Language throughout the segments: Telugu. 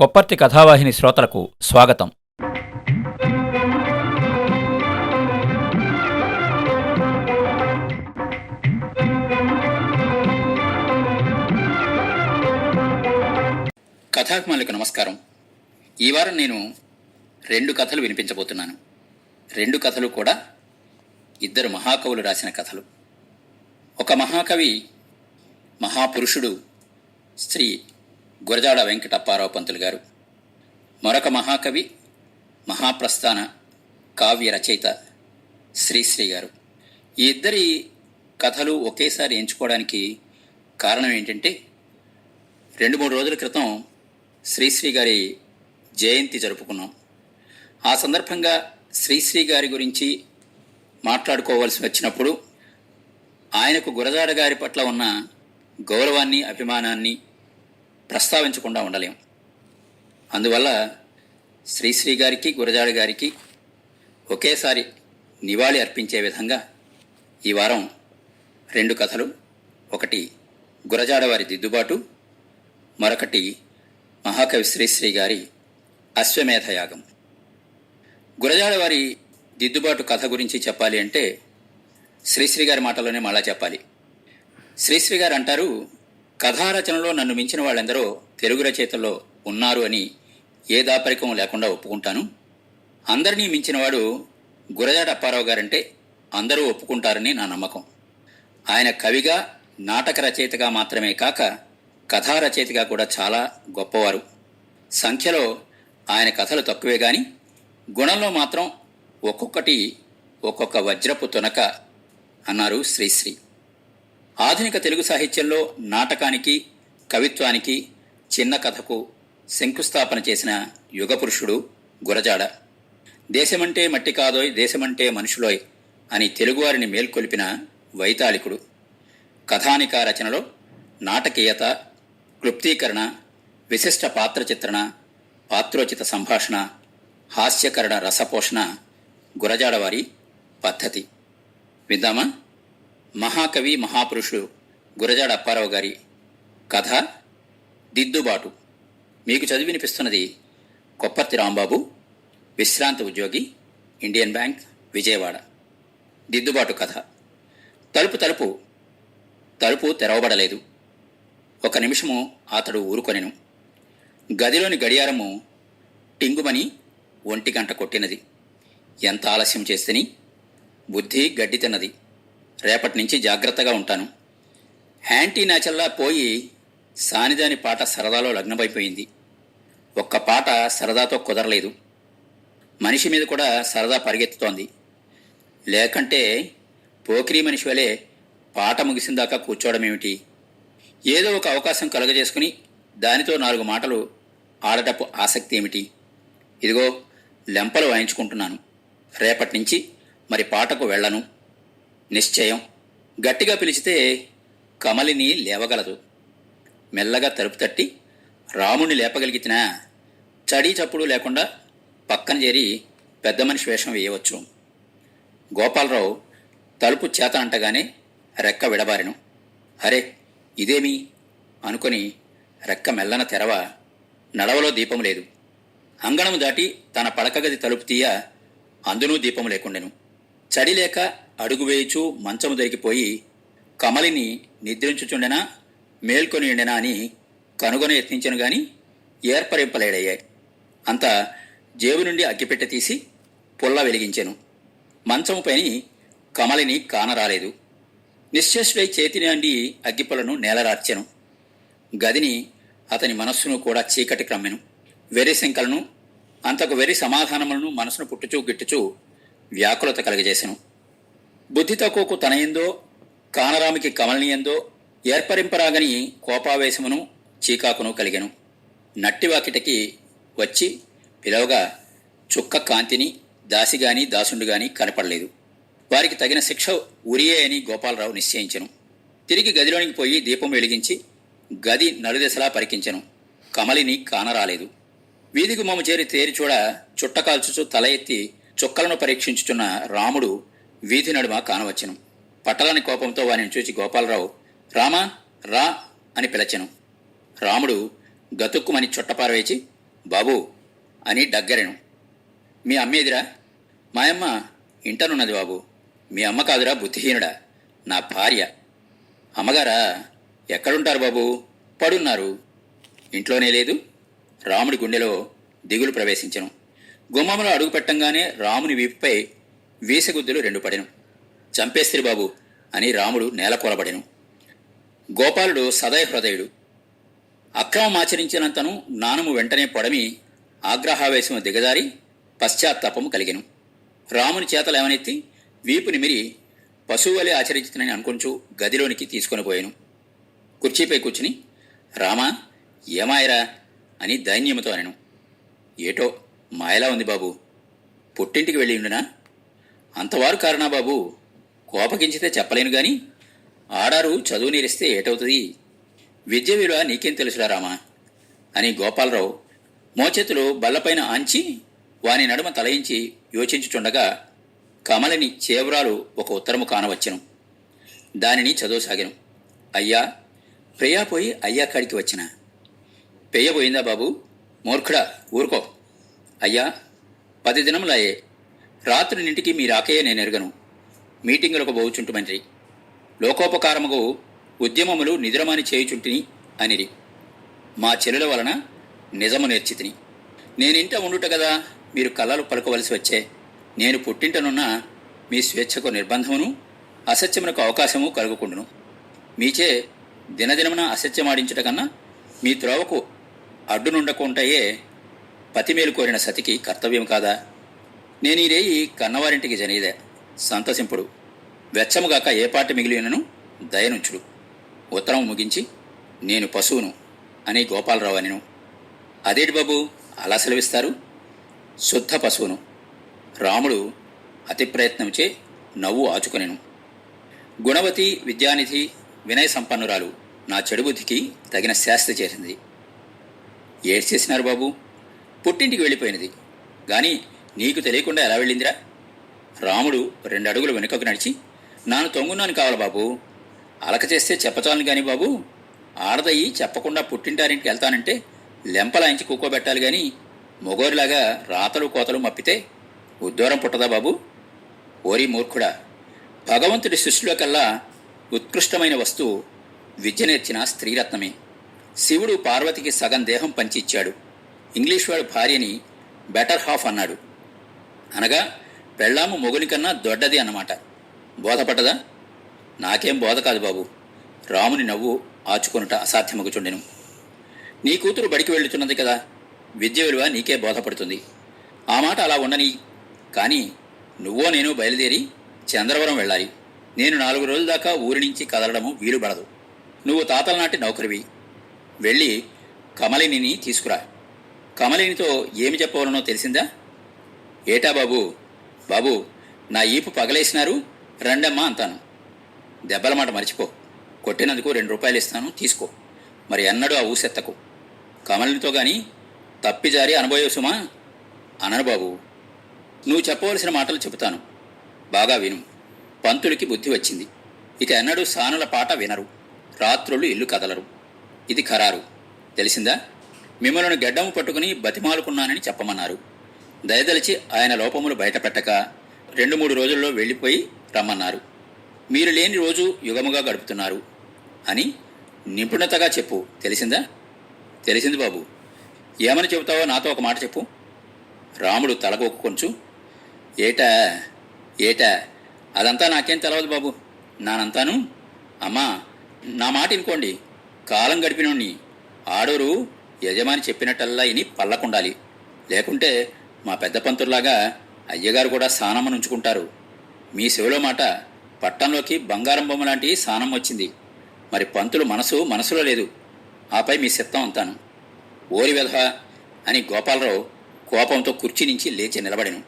కొప్పర్తి కథావాహిని శ్రోతలకు స్వాగతం. కథాభిమానులకు నమస్కారం. ఈ వారం నేను రెండు కథలు వినిపించబోతున్నాను. రెండు కథలు కూడా ఇద్దరు మహాకవులు రాసిన కథలు. ఒక మహాకవి మహాపురుషుడు శ్రీ గురజాడ వెంకటప్పారావు పంతులు గారు. మరొక మహాకవి మహాప్రస్థాన కావ్య రచయిత శ్రీశ్రీ గారు. ఈ ఇద్దరి కథలు ఒకేసారి ఎంచుకోవడానికి కారణం ఏంటంటే రెండు మూడు రోజుల క్రితం శ్రీశ్రీ గారి జయంతి జరుపుకున్నాం. ఆ సందర్భంగా శ్రీశ్రీ గారి గురించి మాట్లాడుకోవాల్సి వచ్చినప్పుడు ఆయనకు గురజాడ గారి పట్ల ఉన్న గౌరవాన్ని అభిమానాన్ని ప్రస్తావించకుండా ఉండలేం. అందువల్ల శ్రీశ్రీ గారికి గురజాడ గారికి ఒకేసారి నివాళి అర్పించే విధంగా ఈ వారం రెండు కథలు. ఒకటి గురజాడవారి దిద్దుబాటు. మరొకటి మహాకవి శ్రీశ్రీ గారి అశ్వమేధ యాగం. గురజాడవారి దిద్దుబాటు కథ గురించి చెప్పాలి అంటే శ్రీశ్రీ గారి మాటలోనే మళ్ళా చెప్పాలి. శ్రీశ్రీ గారు అంటారు కథారచనలో నన్ను మించిన వాళ్ళెందరో తెలుగు రచయితల్లో ఉన్నారు అని ఏ దాపరికం లేకుండా ఒప్పుకుంటాను. అందరినీ మించినవాడు గురజాడ అప్పారావు గారంటే అందరూ ఒప్పుకుంటారని నా నమ్మకం. ఆయన కవిగా నాటక రచయితగా మాత్రమే కాక కథా రచయితగా కూడా చాలా గొప్పవారు. సంఖ్యలో ఆయన కథలు తక్కువే కానీ గుణంలో మాత్రం ఒక్కొక్కటి ఒక్కొక్క వజ్రపు తునక అన్నారు శ్రీశ్రీ. ఆధునిక తెలుగు సాహిత్యంలో నాటకానికి కవిత్వానికి చిన్న కథకు శంకుస్థాపన చేసిన యుగపురుషుడు గురజాడ. దేశమంటే మట్టి కాదోయ్ దేశమంటే మనుషులోయ్ అని తెలుగువారిని మేల్కొల్పిన వైతాళికుడు. కథానిక రచనలో నాటకీయత క్లుప్తీకరణ విశిష్ట పాత్ర చిత్రణ పాత్రోచిత సంభాషణ హాస్యకరణ రసపోషణ గురజాడవారి పద్ధతి. విద్దామా మహాకవి మహాపురుషుడు గురజాడ అప్పారావు గారి కథ దిద్దుబాటు. మీకు చదివి వినిపిస్తున్నది కొప్పర్తి రాంబాబు విశ్రాంత ఉద్యోగి ఇండియన్ బ్యాంక్ విజయవాడ. దిద్దుబాటు కథ. తలుపు తలుపు తలుపు తెరవబడలేదు. ఒక నిమిషము అతడు ఊరుకొనెను. గదిలోని గడియారము టింగుమని ఒంటి గంట కొట్టినది. ఎంత ఆలస్యం చేస్తేని? బుద్ధి గడ్డి తిన్నది. రేపటి నుంచి జాగ్రత్తగా ఉంటాను. హ్యాంటీ నాచల్లా పోయి సానిదాని పాట సరదాలో లగ్నమైపోయింది. ఒక్క పాట సరదాతో కుదరలేదు. మనిషి మీద కూడా సరదా పరిగెత్తుతోంది. లేకంటే పోకిరీ మనిషి వలె పాట ముగిసిందాకా కూర్చోవడమేమిటి? కూర్చోవడం ఏమిటి ఏదో ఒక అవకాశం కలుగజేసుకుని దానితో నాలుగు మాటలు ఆడటపు ఆసక్తి ఏమిటి? ఇదిగో లెంపలు వాయించుకుంటున్నాను. రేపటి నుంచి మరి పాటకు వెళ్ళను. నిశ్చయం. గట్టిగా పిలిచితే కమలిని లేవగలదు. మెల్లగా తలుపు తట్టి రాముణ్ణి లేపగలిగితేనా చడీ చప్పుడు లేకుండా పక్కన చేరి పెద్ద మనిషి వేషం వేయవచ్చు. గోపాలరావు తలుపు చేత అంటగానే రెక్క విడబారెను. అరే ఇదేమి? అనుకొని రెక్క మెల్లన తెరవ నడవలో దీపం లేదు. అంగణము దాటి తన పడకగది తలుపు తీయ అందునూ దీపం లేకుండెను. చడి లేక అడుగు మంచము దొరికిపోయి కమలిని నిద్రించుచుండెనా? మేల్కొని ఉండెనా అని కనుగొన యత్నించను గాని ఏర్పరింపలేడయ్యాయి అంత జేబు నుండి అగ్గిపెట్టె తీసి పుల్ల వెలిగించెను. మంచము పైని కమలిని కానరాలేదు. నిశ్చేష్డై చేతిని అండి అగ్గిపులను నేలరార్చెను. గదిని అతని మనస్సును కూడా చీకటి క్రమ్మెను. వెర్రి శంకలను అంతకు వెర్రి సమాధానములను మనసును పుట్టుచూ గిట్టుచూ వ్యాకులత కలగజేసెను. బుద్ధి తక్కువకు తనయందో కానరామికి కమలనీయందో ఏర్పరింపరాగని కోపావేశమును చీకాకును కలిగెను. నట్టివాకిటకి వచ్చి పిలవగా చుక్క కాంతిని దాసిగాని దాసుండుగాని కనపడలేదు. వారికి తగిన శిక్ష ఉరియే అని గోపాలరావు నిశ్చయించను. తిరిగి గదిలోనికి పోయి దీపం వెలిగించి గది నలుదెసలా పరికించను. కమలిని కానరాలేదు. వీధికి మమ్మ చేరి తేరి చూడ చుట్టకాల్చుచు తల ఎత్తి చుక్కలను పరీక్షించుచున్న రాముడు వీధి నడుమ కానవచ్చెను. పట్టలని కోపంతో వారిని చూచి గోపాలరావు రామా రా అని పిలచెను. రాముడు గతుక్కుమని చుట్టపారవేచి బాబు అని డగ్గరెను మీ అమ్మేదిరా? మాయమ్మ ఇంటనున్నది బాబు. మీ అమ్మ కాదురా బుద్ధిహీనుడా. నా భార్య. అమ్మగారా ఎక్కడుంటారు బాబు? పడున్నారు. ఇంట్లోనే లేదు. రాముడి గుండెలో దిగులు ప్రవేశించను. గుమ్మములో అడుగు పెట్టంగానే రాముని వీపుపై వీసగుద్దులు రెండు పడెను. చంపేస్త్రి బాబు అని రాముడు నేలకొలబడెను గోపాలుడు సదయ హృదయుడు. అక్రమం ఆచరించినంతను జ్ఞానము వెంటనే పొడమి ఆగ్రహావేశము దిగజారి పశ్చాత్తాపము కలిగెను. రాముని చేతలేమనెత్తి వీపు నిమిరి పశువులే ఆచరించునని అనుకొంచు గదిలోనికి తీసుకొని పోయాను. కుర్చీపై కూర్చుని రామా ఏమాయరా? అని దైన్యముతో అనెను. ఏటో మాయలా ఉంది బాబు. పుట్టింటికి వెళ్ళి ఉండునా? అంతవారు కారణా బాబు? కోపగించితే చెప్పలేను గాని ఆడారు చదువు నేరిస్తే ఏటవుతుంది? విద్య విలువ నీకేం తెలుసురా రామా? అని గోపాలరావు మోచేతులు బల్లపైన ఆంచి వాని నడుమ తలయించి యోచించుచుండగా కమలిని చేవరాలు ఒక ఉత్తరము కానవచ్చెను. దానిని చదవసాగాను. అయ్యా ప్రియా పోయి అయ్యా కాడికి వచ్చిన. పెయ్య పోయిందా బాబు? మూర్ఖుడా ఊరుకో. అయ్యా పది దినములాయే రాత్రి నింటికి మీ రాకయే నేను ఎరగను. మీటింగులకు పోవుచుంటుమండ్రి లోకోపకారముగు ఉద్యమములు నిద్రమాని చేయుచుంటిని అనిరి. మా చెల్లెల వలన నిజము నేర్చితిని. నేనింట ఉండుట కదా మీరు కలలు పలుకవలసి వచ్చే. నేను పుట్టింటనున్న మీ స్వేచ్ఛకు నిర్బంధమును అసత్యమునకు అవకాశము కలుగుకుండును. మీచే దినదినమున అసత్యమాడించుట కన్నా మీ త్రోవకు అడ్డునుండకుంటయే పతిమేలు కోరిన సతికి కర్తవ్యం కాదా? నేను ఈ రేయి కన్నవారింటికి జనీదే. సంతసింపుడు. వెచ్చముగాక ఏ పాట మిగిలినను దయనుంచుడు. ఉత్తరం ముగించి నేను పశువును అని గోపాలరావు అనిను. అదేటి బాబు? అలా సెలవిస్తారు? శుద్ధ పశువును. రాముడు అతి ప్రయత్నంచే నవ్వు ఆచుకొనెను. గుణవతి విద్యానిధి వినయ సంపన్నురాలు నా చెడు బుద్ధికి తగిన శాస్తి చేసింది. ఏడ్ చేసినారు బాబు? పుట్టింటికి వెళ్ళిపోయినది. కానీ నీకు తెలియకుండా ఎలా వెళ్ళిందిరా? రాముడు రెండు అడుగులు వెనుకకు నడిచి నాను తొంగున్నాను కావాలి బాబు. అలక చేస్తే చెప్పచాలను కానీ బాబు. ఆడదయ్యి చెప్పకుండా పుట్టింటారింటికి వెళ్తానంటే లెంపలాయించి కూకోబెట్టాలి కానీ మొగోరిలాగా రాతలు కోతలు మప్పితే ఉద్దూరం పుట్టదా బాబు? ఓరి మూర్ఖుడా భగవంతుడి సృష్టిలో కల్లా ఉత్కృష్టమైన వస్తువు విద్య నేర్చిన స్త్రీరత్నమే. శివుడు పార్వతికి సగం దేహం పంచి ఇచ్చాడు. ఇంగ్లీష్ వాడు భార్యని బెటర్ హాఫ్ అన్నాడు. అనగా పెళ్ళాము మొగుని కన్నా దొడ్డది అన్నమాట. బోధపడ్డదా? నాకేం బోధ కాదు బాబు. రాముని నవ్వు ఆచుకొనుట అసాధ్యమగుచుండెను నీ కూతురు బడికి వెళ్తున్నది కదా? విద్య విలువ నీకే బోధపడుతుంది. ఆ మాట అలా ఉండని కానీ నువ్వో నేను బయలుదేరి చంద్రవరం వెళ్ళాలి. నేను నాలుగు రోజుల దాకా ఊరి నుంచి కదలడము వీలు పడదు నువ్వు తాతల నాటి నౌకరివి. వెళ్ళి కమలిని తీసుకురా. కమలినితో ఏమి చెప్పవలనో తెలిసిందా? ఏటా బాబు? బాబు నా ఈపు పగలేసినారు రండమ్మా అంతాను దెబ్బల మాట మర్చిపో. కొట్టినందుకు రెండు రూపాయలు ఇస్తాను తీసుకో. మరి ఎన్నడూ ఆ ఊసెత్తకు. కమలినితో గాని తప్పిజారి అనుభవ సుమా? అనను బాబు. నువ్వు చెప్పవలసిన మాటలు చెబుతాను. బాగా విను. పంతుడికి బుద్ధి వచ్చింది. ఇక ఎన్నడూ సానుల పాట వినరు. రాత్రులు ఇల్లు కదలరు. ఇది ఖరారు. తెలిసిందా? మిమ్మల్ని గెడ్డము పట్టుకుని బతిమాలుకున్నానని చెప్పమన్నారు. దయదలిచి ఆయన లోపములు బయటపెట్టక రెండు మూడు రోజుల్లో వెళ్ళిపోయి రమ్మన్నారు. మీరు లేని రోజు యుగముగా గడుపుతున్నారు అని నిపుణతగా చెప్పు. తెలిసిందా? తెలిసింది బాబు. ఏమని చెబుతావో నాతో ఒక మాట చెప్పు. రాముడు తలకొక్కు కొంచెం ఏటా? ఏటా? అదంతా నాకేం తెలవదు బాబు. నానంతాను. అమ్మా నా మాట ఇనుకోండి. కాలం గడిపినోణ్ణి. ఆడోరు యజమాని చెప్పినట్టల్లా ఇని పల్లకుండాలి. లేకుంటే మా పెద్ద పంతుల్లాగా అయ్యగారు కూడా స్థానమ్మ నుంచుకుంటారు మీ శివులో మాట పట్టణంలోకి బంగారం బొమ్మ లాంటి స్థానం వచ్చింది. మరి పంతులు మనసు మనసులో లేదు. ఆపై మీ సిత్తం అంతాను. ఓరి వెధ అని గోపాలరావు కోపంతో కుర్చీ నుంచి లేచి నిలబడెను.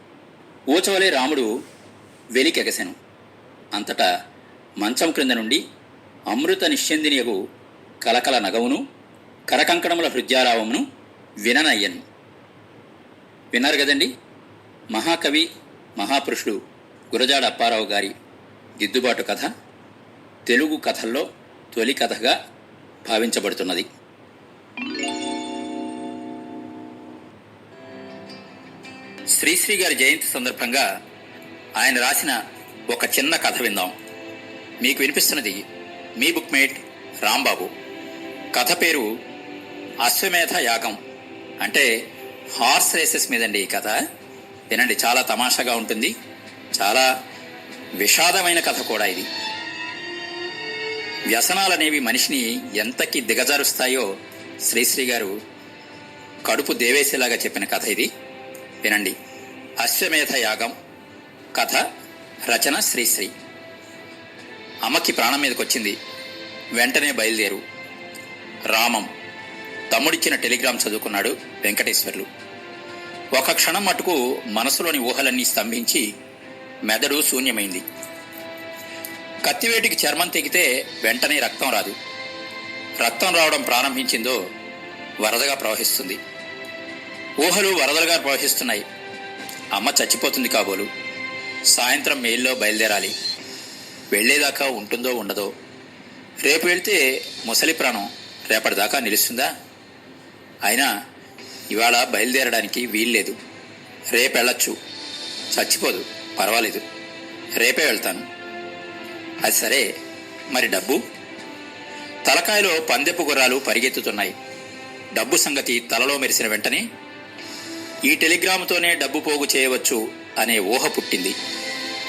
ఊచవలే రాముడు వెలికెగసెను. అంతటా మంచం క్రింద నుండి అమృత నిశ్చందినియగు కలకల నగవును కరకంకణముల హృద్యారావమును విననయ్యను. విన్నారు కదండి? మహాకవి మహాపురుషుడు గురజాడ అప్పారావు గారి దిద్దుబాటు కథ తెలుగు కథల్లో తొలి కథగా భావించబడుతున్నది. శ్రీశ్రీ గారి జయంతి సందర్భంగా ఆయన రాసిన ఒక చిన్న కథ విందాం. మీకు వినిపిస్తున్నది మీ బుక్మేట్ రాంబాబు. కథ పేరు అశ్వమేధ యాగం. అంటే హార్స్ రేసెస్ మీదండి ఈ కథ. వినండి చాలా తమాషాగా ఉంటుంది. చాలా విషాదమైన కథ కూడా ఇది. వ్యసనాలనేవి మనిషిని ఎంతకి దిగజారుస్తాయో శ్రీశ్రీ గారు కడుపు దేవేసేలాగా చెప్పిన కథ ఇది. వినండి. అశ్వమేధ యాగం కథ రచన శ్రీశ్రీ. అమ్మకి ప్రాణం మీదకొచ్చింది. వెంటనే బయలుదేరు. రామం. తమ్ముడిచ్చిన టెలిగ్రామ్ చదువుకున్నాడు వెంకటేశ్వర్లు. ఒక క్షణం మటుకు మనసులోని ఊహలన్నీ స్తంభించి మెదడు శూన్యమైంది. కత్తివేటికి చర్మం తెగితే వెంటనే రక్తం రాదు. రక్తం రావడం ప్రారంభించిందో వరదగా ప్రవహిస్తుంది. ఊహలు వరదలుగా ప్రవహిస్తున్నాయి. అమ్మ చచ్చిపోతుంది కాబోలు. సాయంత్రం మెయిల్లో బయలుదేరాలి. వెళ్ళేదాకా ఉంటుందో ఉండదో. రేపు వెళ్తే ముసలి ప్రాణం రేపటిదాకా నిలుస్తుందా? అయినా ఇవాళ బయలుదేరడానికి వీల్లేదు. రేపు వెళ్ళొచ్చు. చచ్చిపోదు. పర్వాలేదు. రేపే వెళ్తాను. అది సరే. మరి డబ్బు? తలకాయలో పందెపు గుర్రాలు పరిగెత్తుతున్నాయి. డబ్బు సంగతి తలలో మెరిసిన వెంటనే ఈ టెలిగ్రామ్తోనే డబ్బు పోగు చేయవచ్చు అనే ఊహ పుట్టింది.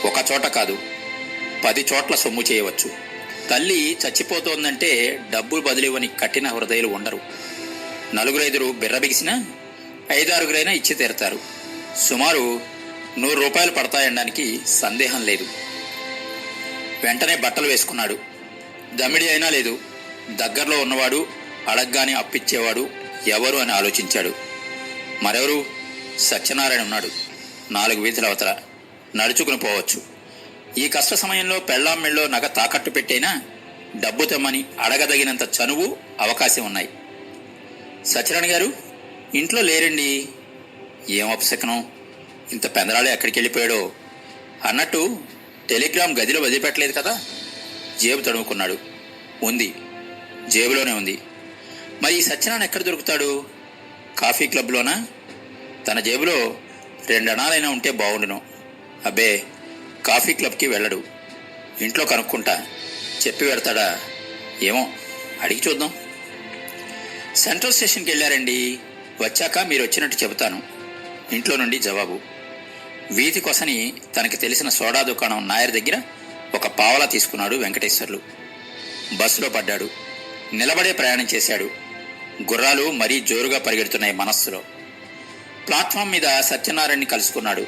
ఒక చోట కాదు. పది చోట్ల సొమ్ము చేయవచ్చు. తల్లి చచ్చిపోతోందంటే డబ్బు బదిలివని కఠిన హృదయాలు ఉండరు. నలుగురైదురు బిర్రబిగిసినా ఐదారుగురైనా ఇచ్చి తీరతారు. సుమారు నూరు రూపాయలు పడతాయనడానికి సందేహం లేదు. వెంటనే బట్టలు వేసుకున్నాడు. దమిడి అయినా లేదు. దగ్గరలో ఉన్నవాడు అడగ్గానే అప్పిచ్చేవాడు ఎవరు అని ఆలోచించాడు. మరెవరు? సత్యనారాయణ ఉన్నాడు. నాలుగు వీధుల అవతల నడుచుకుని పోవచ్చు. ఈ కష్ట సమయంలో పెళ్ళాం మెళ్ళో నగ తాకట్టు పెట్టైనా డబ్బు తెమ్మని అడగదగినంత చనువు అవకాశం ఉన్నాయి. సత్యనారాయణ గారు ఇంట్లో లేరండి. ఏం అపశకనం? ఇంత పెందరాళి ఎక్కడికి వెళ్ళిపోయాడో. అన్నట్టు టెలిగ్రామ్ గదిలో వదిలిపెట్టలేదు కదా? జేబు తడుముకున్నాడు. ఉంది. జేబులోనే ఉంది. మరి ఈ సత్యనారాయణ ఎక్కడ దొరుకుతాడు? కాఫీ క్లబ్లోనా? తన జేబులో రెండు ఉంటే బాగుండును. అబ్బే కాఫీ క్లబ్కి వెళ్ళడు. ఇంట్లో కనుక్కుంటా. చెప్పి పెడతాడా? ఏమో అడిగి చూద్దాం. సెంట్రల్ స్టేషన్కి వెళ్ళారండి. వచ్చాక మీరు వచ్చినట్టు చెబుతాను. ఇంట్లో నుండి జవాబు. వీధి కొసని తనకి తెలిసిన సోడా దుకాణం నాయర్ దగ్గర ఒక పావలా తీసుకున్నాడు వెంకటేశ్వర్లు. బస్సులో పడ్డాడు. నిలబడే ప్రయాణం చేశాడు. గుర్రాలు మరీ జోరుగా పరిగెడుతున్నాయి మనస్సులో. ప్లాట్ఫామ్ మీద సత్యనారాయణని కలుసుకున్నాడు.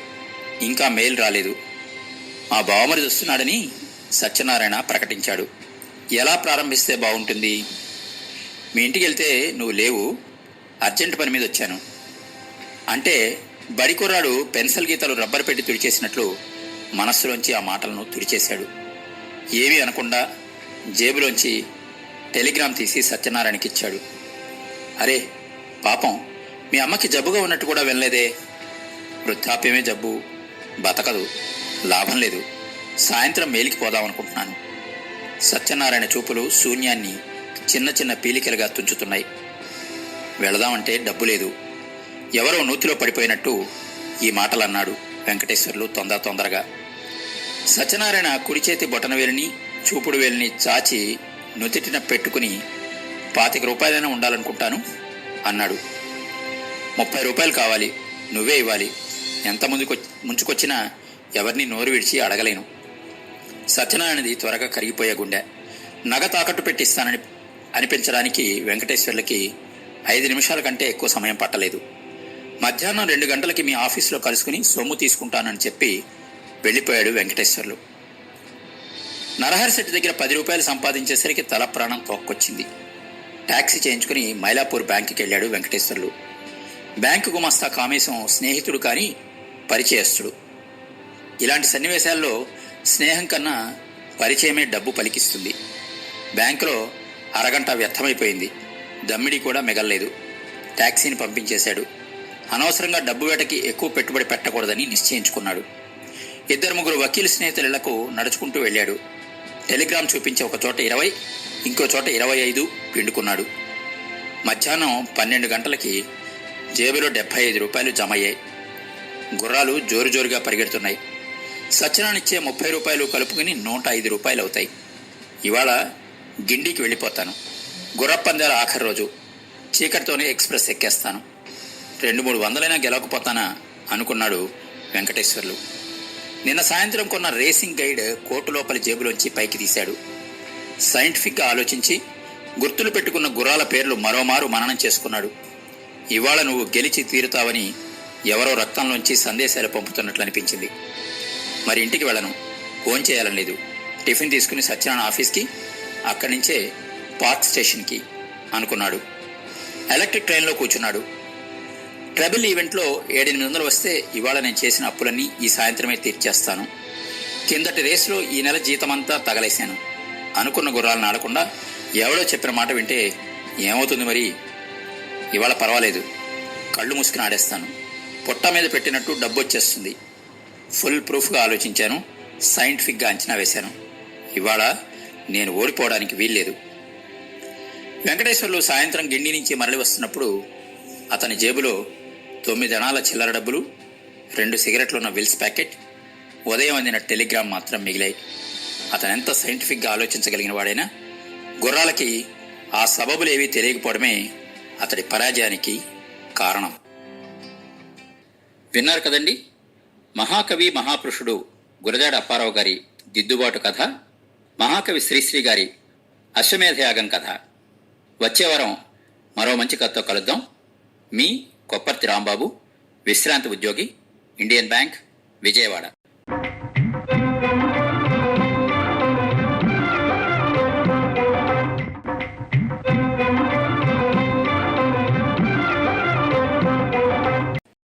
ఇంకా మెయిల్ రాలేదు. మా బావమరి వస్తున్నాడని సత్యనారాయణ ప్రకటించాడు. ఎలా ప్రారంభిస్తే బాగుంటుంది? మీ ఇంటికి వెళ్తే నువ్వు లేవు. అర్జెంట్ పని మీద వచ్చాను. అంటే బడికుర్రాడు పెన్సిల్ గీతలు రబ్బర్ పెట్టి తుడిచేసినట్లు మనస్సులోంచి ఆ మాటలను తుడిచేశాడు. ఏమీ అనకుండా జేబులోంచి టెలిగ్రామ్ తీసి సత్యనారాయణకి ఇచ్చాడు. అరే పాపం మీ అమ్మకి జబ్బుగా ఉన్నట్టు కూడా వెళ్ళలేదే వృద్ధాప్యమే జబ్బు బతకదు లాభం లేదు. సాయంత్రం మేలికి పోదాం అనుకుంటున్నాను సత్యనారాయణ చూపులు శూన్యాన్ని చిన్న చిన్న పీలికలుగా తుంచుతున్నాయి. వెళదామంటే డబ్బు లేదు. ఎవరో నూతిలో పడిపోయినట్టు ఈ మాటలన్నాడు వెంకటేశ్వర్లు తొందర తొందరగా. సత్యనారాయణ కుడి చేతి బొటనవేలిని చూపుడు వేలిని చాచి నుతిటిన పెట్టుకుని పాతిక రూపాయలైనా ఉండాలనుకుంటాను అన్నాడు. ముప్పై రూపాయలు కావాలి నువ్వే ఇవ్వాలి. ఎంత ముందుకు ముంచుకొచ్చినా ఎవరిని నోరు విడిచి అడగలేను. సత్యనారాయణది త్వరగా కరిగిపోయే గుండె. నగ తాకట్టు పెట్టిస్తానని అనిపించడానికి వెంకటేశ్వర్లకి ఐదు నిమిషాల కంటే ఎక్కువ సమయం పట్టలేదు. మధ్యాహ్నం రెండు గంటలకి మీ ఆఫీస్లో కలుసుకుని సొమ్ము తీసుకుంటానని చెప్పి వెళ్ళిపోయాడు వెంకటేశ్వర్లు. నరహరిశెట్టి దగ్గర పది రూపాయలు సంపాదించేసరికి తల ప్రాణం తోక్కొచ్చింది ట్యాక్సీ చేయించుకుని మైలాపూర్ బ్యాంకుకి వెళ్ళాడు వెంకటేశ్వర్లు. బ్యాంకు గుమస్తా కామేశం స్నేహితుడు కానీ పరిచయస్తుడు. ఇలాంటి సన్నివేశాల్లో స్నేహం కన్నా పరిచయమే డబ్బు పలికిస్తుంది. బ్యాంకులో అరగంట వ్యర్థమైపోయింది. దమ్మిడి కూడా మిగల్లేదు. ట్యాక్సీని పంపించేశాడు. అనవసరంగా డబ్బు వేటకి ఎక్కువ పెట్టుబడి పెట్టకూడదని నిశ్చయించుకున్నాడు. ఇద్దరు ముగ్గురు వకీల్ స్నేహితులకు నడుచుకుంటూ వెళ్ళాడు. టెలిగ్రామ్ చూపించే ఒక చోట ఇరవై ఇంకో చోట ఇరవై ఐదు పిండుకున్నాడు. మధ్యాహ్నం పన్నెండు గంటలకి జేబులో డెబ్బై ఐదు రూపాయలు జమ అయ్యాయి గుర్రాలు జోరు జోరుగా పరిగెడుతున్నాయి. సత్యనానిచ్చే ముప్పై రూపాయలు కలుపుకుని నూట ఐదు రూపాయలు అవుతాయి ఇవాళ గిండికి వెళ్ళిపోతాను. గుర్రపందాల ఆఖరి రోజు చీకటితోనే ఎక్స్ప్రెస్ ఎక్కేస్తాను. రెండు మూడు వందలైనా గెలవకపోతానా అనుకున్నాడు వెంకటేశ్వర్లు. నిన్న సాయంత్రం కొన్న రేసింగ్ గైడ్ కోటు లోపలి జేబులోంచి పైకి తీశాడు. సైంటిఫిక్గా ఆలోచించి గుర్తులు పెట్టుకున్న గుర్రాల పేర్లు మరోమారు మననం చేసుకున్నాడు. ఇవాళ నువ్వు గెలిచి తీరుతావని ఎవరో రక్తంలోంచి సందేశాలు పంపుతున్నట్లు అనిపించింది. మరి ఇంటికి వెళ్ళను. ఫోన్ చేయాలని లేదు. టిఫిన్ తీసుకుని సత్యనారాయణ ఆఫీస్కి అక్కడి నుంచే పార్క్ స్టేషన్కి అనుకున్నాడు. ఎలక్ట్రిక్ ట్రైన్లో కూర్చున్నాడు. ట్రబుల్ ఈవెంట్లో ఏడెనిమిది వందలు వస్తే ఇవాళ నేను చేసిన అప్పులన్నీ ఈ సాయంత్రమే తీర్చేస్తాను. కిందటి రేసులో ఈ నెల జీతమంతా తగలేశాను. అనుకున్న గుర్రాలను ఆడకుండా ఎవడో చెప్పిన మాట వింటే ఏమవుతుంది మరి? ఇవాళ పర్వాలేదు. కళ్ళు మూసుకుని ఆడేస్తాను. పొట్ట మీద పెట్టినట్టు డబ్బు వచ్చేస్తుంది. ఫుల్ ప్రూఫ్గా ఆలోచించాను. సైంటిఫిక్గా అంచనా వేశాను. ఇవాళ నేను ఓడిపోవడానికి వీల్లేదు. వెంకటేశ్వర్లు సాయంత్రం గిండి నుంచి మరలి వస్తున్నప్పుడు అతని జేబులో తొమ్మిది అణాల చిల్లర డబ్బులు రెండు సిగరెట్లు ఉన్న విల్స్ ప్యాకెట్ ఉదయం అందిన టెలిగ్రామ్ మాత్రం మిగిలాయి. అతనెంత సైంటిఫిక్గా ఆలోచించగలిగిన వాడైనా గుర్రాలకి ఆ సబబులు ఏవీ తెలియకపోవడమే అతడి పరాజయానికి కారణం. విన్నారు కదండి? మహాకవి మహాపురుషుడు గురజాడ అప్పారావు గారి దిద్దుబాటు కథ మహాకవి శ్రీశ్రీ గారి అశ్వమేధయాగం కథ. వచ్చే వారం మరో మంచి కథతో కలుద్దాం. మీ కొప్పర్తి రాంబాబు విశ్రాంతి ఉద్యోగి ఇండియన్ బ్యాంక్ విజయవాడ.